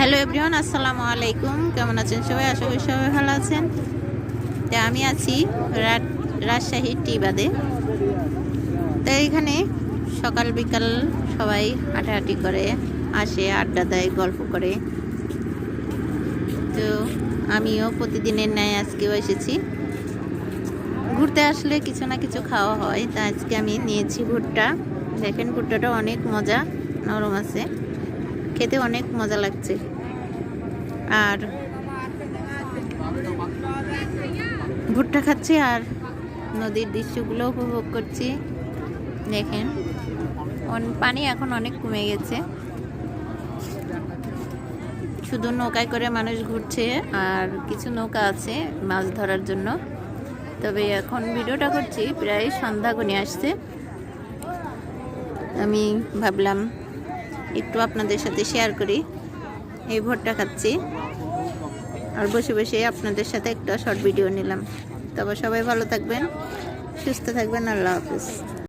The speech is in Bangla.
হ্যালো এভরিওয়ান, আসসালামু আলাইকুম। কেমন আছেন সবাই? আশা করি সবাই ভালো আছেন। তো আমি আছি রাজশাহী টি বাদে তো এইখানে সকাল বিকাল সবাই হাঁটাহাঁটি করে, আসে, আড্ডা দেয়, গল্প করে। তো আমিও প্রতিদিনের ন্যায় আজকেও এসেছি। ঘুরতে আসলে কিছু না কিছু খাওয়া হয়, তা আজকে আমি নিয়েছি ভুট্টা। দেখেন ভুট্টাটা অনেক মজা, নরম আছে। খেতে অনেক মজা লাগছে। আর ভুট্টা খাচ্ছি আর নদীর দৃশ্যগুলো উপভোগ করছি। দেখেন পানি এখন অনেক কমে গেছে। শুধু নৌকায় করে মানুষ ঘুরছে আর কিছু নৌকা আছে মাছ ধরার জন্য। তবে এখন ভিডিওটা করছি, প্রায় সন্ধ্যা ঘনিয়ে আসছে। আমি ভাবলাম একটু আপনাদের সাথে শেয়ার করি। এই ভোটটা খাচ্ছি। আর বসে বসে আপনাদের সাথে একটা শর্ট ভিডিও নিলাম। তবে সবাই ভালো থাকবেন, সুস্থ থাকবেন, আল্লাহ হাফিজ।